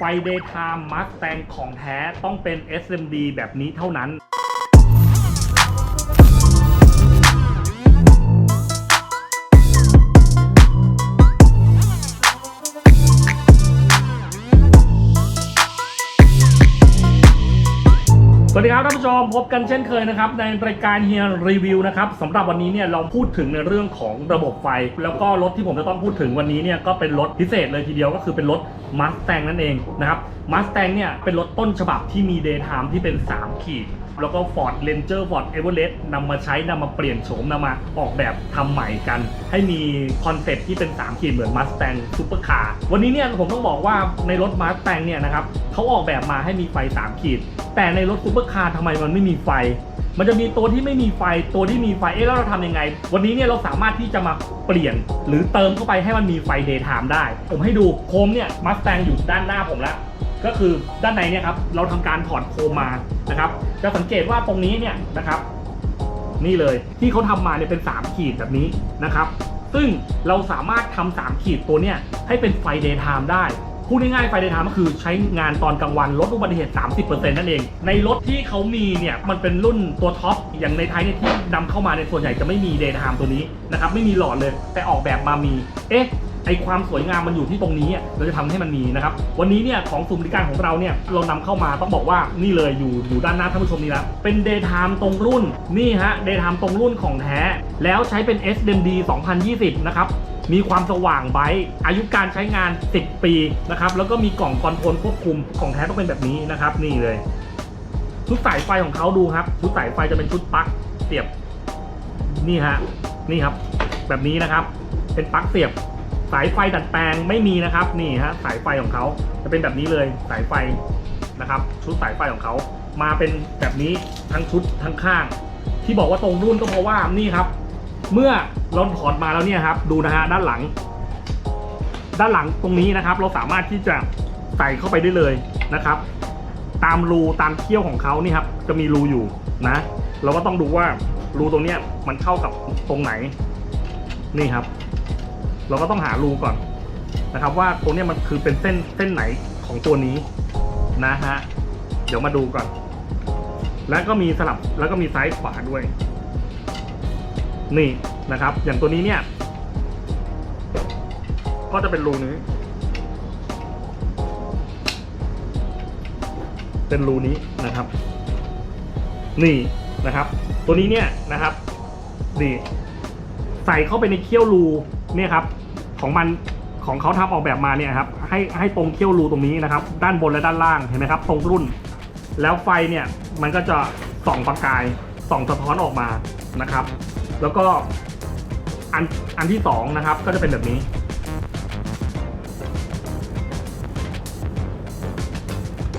ไฟ Daytime Mustang ของแท้ต้องเป็น SMD แบบนี้เท่านั้น วัสดีครับท่านผู้ชมพบกันเช่นเคยนะครับในรายการเฮียรีวิวนะครับสำหรับวันนี้เนี่ยเราพูดถึงในเรื่องของระบบไฟ แล้วก็รถที่ผมจะต้องพูดถึงวันนี้เนี่ยก็เป็นรถพิเศษเลยทีเดียวก็คือเป็นรถมัสแตงนั่นเองนะครับมัสแตงเนี่ยเป็นรถต้นฉบับที่มีเดย์ไทม์ที่เป็น 3 ขีด แล้วก็ Ford Ranger Ford Everest นำมาใช้นำมาเปลี่ยนโฉมนำมาออกแบบทำใหม่กัน ให้มีคอนเซ็ปต์ที่เป็น3ขีดเหมือน Mustang Supercar วันนี้เนี่ยผมต้องบอกว่าในรถ Mustang เนี่ยนะครับเขาออกแบบมาให้มีไฟ 3 ขีด แต่ในรถ Supercar ทำไมมันไม่มีไฟ มันจะมีตัวที่ไม่มีไฟตัวที่มีไฟเอ๊ะแล้วเราทำยังไง วันนี้เนี่ยเราสามารถที่จะมาเปลี่ยนหรือเติมเข้าไปให้มันมีไฟ daytime ได้ ผมให้ดูโคมเนี่ย Mustang อยู่ด้านหน้าผมแล้ว ก็คือด้านในเนี่ยครับเราทำการถอดโคมมานะครับจะสังเกตว่าตรงนี้เนี่ยนะครับนี่เลยที่เขาทำมาเนี่ยเป็น 3 ขีดแบบนี้นะครับ ซึ่งเราสามารถทำ3ขีดตัวเนี่ยให้เป็นไฟ daytime ได้พูดง่ายๆไฟ daytime ก็คือใช้งานตอนกลางวันลดอุบัติเหตุ 30%นั่นเอง ในรถที่เขามีเนี่ยมันเป็นรุ่นตัวท็อปอย่างในไทยเนี่ยที่นำเข้ามาในส่วนใหญ่จะไม่มี daytime ตัวนี้นะครับไม่มีหลอดเลยแต่ออกแบบมามีเอ๊ะ ไอความสวยงามมันอยู่ที่ตรงนี้เราจะทำให้มันมีนะครับวันนี้เนี่ยของศูนย์บริการของเราเนี่ยเรานำเข้ามาต้องบอกว่านี่เลยอยู่อยู่ด้านหน้าท่านผู้ชมนี่แล้วเป็น Daytime ตรงรุ่นนี่ฮะ Daytime ตรงรุ่นของแท้ แล้วใช้เป็น SMD 2020 นะครับมีความสว่างไบอายุการใช้งาน 10 ปีนะครับแล้วก็มีกล่องคอนโทรลควบคุมของแท้ต้องเป็นแบบนี้นะครับ นี่เลย ชุดสายไฟของเขาดูครับ ชุดสายไฟจะเป็นชุดปลั๊กเสียบ นี่ฮะนี่ครับ แบบนี้นะครับ เป็นปลั๊กเสียบ สายไฟดัดแปลงไม่มีนะครับนี่ฮะสายไฟของเขาจะเป็นแบบนี้เลยสายไฟนะครับ ชุดสายไฟของเขามาเป็นแบบนี้ทั้งชุดทั้งข้าง ที่บอกว่าตรงรุ่นก็เพราะว่านี่ครับ เมื่อเราถอดมาแล้วเนี่ยครับ ดูนะฮะด้านหลัง ด้านหลังตรงนี้นะครับ เราสามารถที่จะใส่เข้าไปได้เลยนะครับ ตามรูตามเขี้ยวของเขานี่ครับ จะมีรูอยู่นะ เราก็ต้องดูว่ารูตรงเนี้ยมันเข้ากับตรงไหน นี่ครับ เราก็ต้องหารูก่อนนะครับ ว่าตรงนี้มันคือเป็นเส้นเส้นไหนของตัวนี้นะฮะเดี๋ยวมาดูก่อน แล้วก็มีสลับแล้วก็มีซ้ายขวาด้วย นี่นะครับ อย่างตัวนี้เนี่ย ก็จะเป็นรูนี้ เป็นรูนี้นะครับ นี่นะครับ ตัวนี้เนี่ยนะครับนี่ใส่เข้าไปในเขี้ยวรู เนี่ยครับของมันของเขาทำออกแบบมาเนี่ยครับให้ให้ตรงเขี้ยวรูตรงนี้นะครับ ด้านบนและด้านล่างเห็นไหมครับ ตรงรุ่น แล้วไฟเนี่ยมันก็จะส่องประกายส่องสะท้อนออกมานะครับ แล้วก็อันอันที่สองนะครับ ก็จะเป็นแบบนี้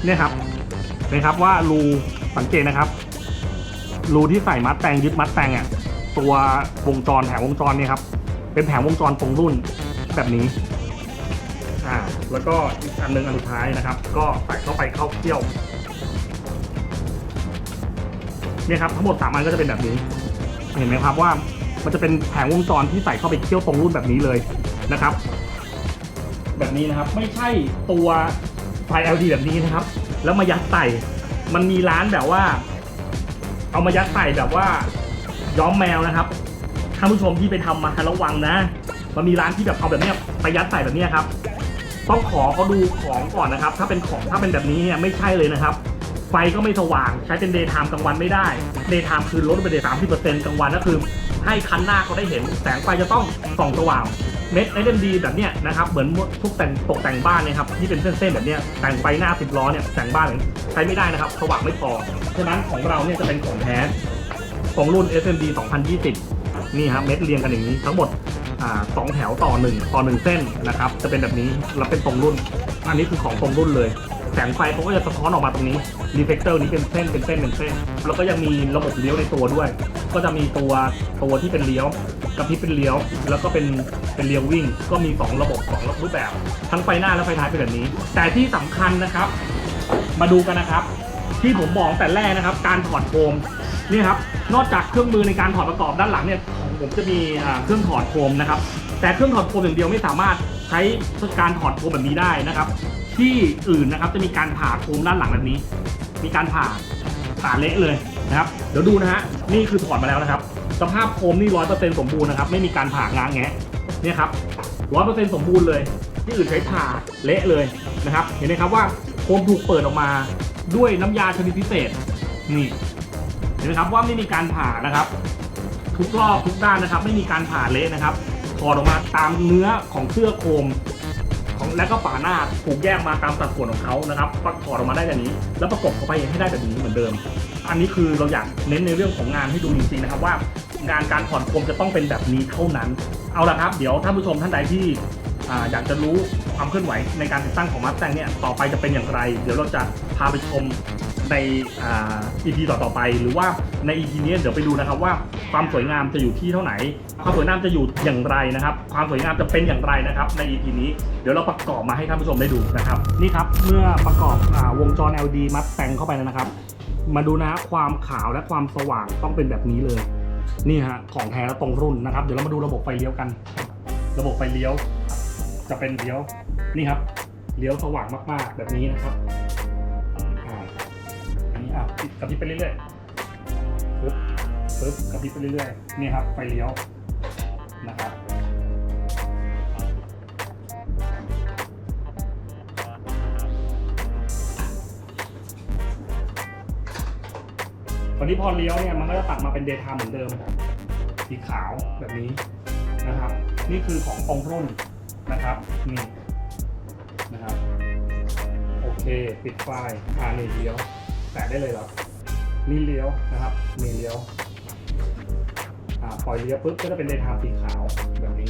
เนี่ยครับนะครับว่ารูสังเกตนะครับ รูที่ใส่มัดแตงยึดมัดแตงอะตัววงจรแผงวงจรเนี่ยครับ เป็นแผงวงจรตรงรุ่นแบบนี้อ่าแล้วก็อีกอันหนึงอันสุดท้ายนะครับ ก็ใส่เข้าไปเข้าเที่ยวเนี่ยครับทั้งหมดสามอันก็จะเป็นแบบนี้ เห็นไหมครับว่ามันจะเป็นแผงวงจรที่ใส่เข้าไปเที่ยวตรงรุ่นแบบนี้เลยนะครับ แบบนี้นะครับไม่ใช่ตัวไฟ LED แบบนี้นะครับ แล้วมายัดใส่มันมีร้านแบบว่า เอามายัดใส่แบบว่าย้อมแมวนะครับ ท่านผู้ชมที่ไปทำมาระวังนะ มันมีร้านที่แบบเอาแบบเนี้ยไปยัดใส่แบบเนี้ยครับ ต้องขอเขาดูของก่อนนะครับ ถ้าเป็นของถ้าเป็นแบบนี้เนี่ยไม่ใช่เลยนะครับ ไฟก็ไม่สว่างใช้เป็นเดย์ไทม์กลางวันไม่ได้ เดย์ไทม์คือลดไปเดย์สามสิบเปอร์เซ็นต์กลางวันก็คือ ให้คันหน้าเขาได้เห็น แสงไฟจะต้องส่องสว่างเม็ด SMD แบบเนี้ยนะครับเหมือนทุกแต่งตกแต่งบ้านนี่ยครับที่เป็นเส้นๆแบบเนี้ยแต่งไฟหน้าสิบล้อเนี่ยแต่งบ้านใช้ไม่ได้นะครับสว่างไม่พอฉะนั้นของเราเนี่ยจะเป็นของแท้ของรุ่น SMD 2020 นี่ครับเม็ดเรียงกันอย่างนี้ทั้งหมดอสองแถวต่อหนึ่งต่อหนึ่งเส้นนะครับ จะเป็นแบบนี้แล้วเป็นตรงรุ่น อันนี้คือของตรงรุ่นเลย แสงไฟเขาก็จะสะท้อนออกมาตรงนี้รีเฟกเตอร์นี้เป็นเส้นเป็นเส้นเป็นเส้น แล้วก็ยังมีระบบเลี้ยวในตัวด้วย ก็จะมีตัวตัวที่เป็นเลี้ยวกระพริบเป็นเลี้ยว แล้วก็เป็นเป็นเลี้ยววิ่ง ก็มีสองระบบสองรูปแบบ ทั้งไฟหน้าและไฟท้ายเป็นแบบนี้ แต่ที่สำคัญนะครับ มาดูกันนะครับ ที่ผมบอกแต่แรกนะครับ การถอดโคมนี่ครับนอกจากเครื่องมือในการถอดประกอบด้านหลังเนี่ยของผมจะมีเครื่องถอดโคมนะครับ แต่เครื่องถอดโคมอย่างเดียวไม่สามารถใช้การถอดโคมแบบนี้ได้นะครับ ที่อื่นนะครับจะมีการผ่าโครงด้านหลังแบบนี้ มีการผ่าผ่าเละเลยนะครับ เดี๋ยวดูนะฮะนี่คือถอดมาแล้วนะครับ สภาพโคมนี่ร้อยเปอร์เซ็นต์สมบูรณ์นะครับไม่มีการผ่างางแงะเนี่ยครับร้อยเปอร์เซ็นต์สมบูรณ์เลย ที่อื่นใช้ผ่าเละเลยนะครับ เห็นไหมครับว่าโคมถูกเปิดออกมา ด้วยน้ำยาชนิดพิเศษ นี่เห็นไหมครับว่าไม่มีการผ่านะครับ ทุกรอบทุกด้านนะครับ ไม่มีการผ่าเละนะครับถอดออกมาตามเนื้อของเสื้อโคมของและก็ฝาหน้าถูกแยกมาตามสัดส่วนของเขานะครับก็ถอดออกมาได้แบบนี้ แล้วประกบเข้าไปให้ได้แบบนี้เหมือนเดิม อันนี้คือเราอยากเน้นในเรื่องของงานให้ดูจริงๆนะครับว่า งานการถอดโคมจะต้องเป็นแบบนี้เท่านั้น เอาละครับ เดี๋ยวท่านผู้ชมท่านใดที่ออยากจะรู้ ความเคลื่อนไหวในการติดตั้งของมัสแตงเนี่ยต่อไปจะเป็นอย่างไร เดี๋ยวเราจะพาไปชมในอ่า EP ต่อๆไป หรือว่าใน EP นี้เดี๋ยวไปดูนะครับว่าความสวยงามจะอยู่ที่เท่าไหน ความสวยงามจะอยู่อย่างไรนะครับ ความสวยงามจะเป็นอย่างไรนะครับ ใน EP นี้เดี๋ยวเราประกอบมาให้ท่านผู้ชมได้ดูนะครับนี่ครับเมื่อประกอบอวงจร LED มัสแตงเข้าไปแล้วนะครับ มาดูนะความขาวและความสว่างต้องเป็นแบบนี้เลยนี่ฮะของแท้และตรงรุ่นนะครับ เดี๋ยวเรามาดูระบบไฟเลี้ยวกัน ระบบไฟเลี้ยว จะเป็นเลี้ยวนี่ครับเลี้ยวสว่างมากๆ แบบนี้นะครับอันนี้อะกระพริบไปเรื่อยๆปึ๊บปึ๊บกระพริบไปเรื่อยๆนี่ครับไฟเลี้ยวนะครับวันนี้พอเลี้ยวเนี่ยมันก็จะตัดมาเป็นเดย์ไทม์เหมือนเดิมสีขาวแบบนี้นะครับ นี่คือของตรงรุ่น นะครับนี่นะครับโอเคปิดไฟอ่านี่เลี้ยว แตะได้เลยเหรอนี่เลี้ยวนะครับนี่เลี้ยวอ่าปล่อยเลี้ยวปุ๊บก็จะเป็นเดย์ไทม์สีขาวแบบนี้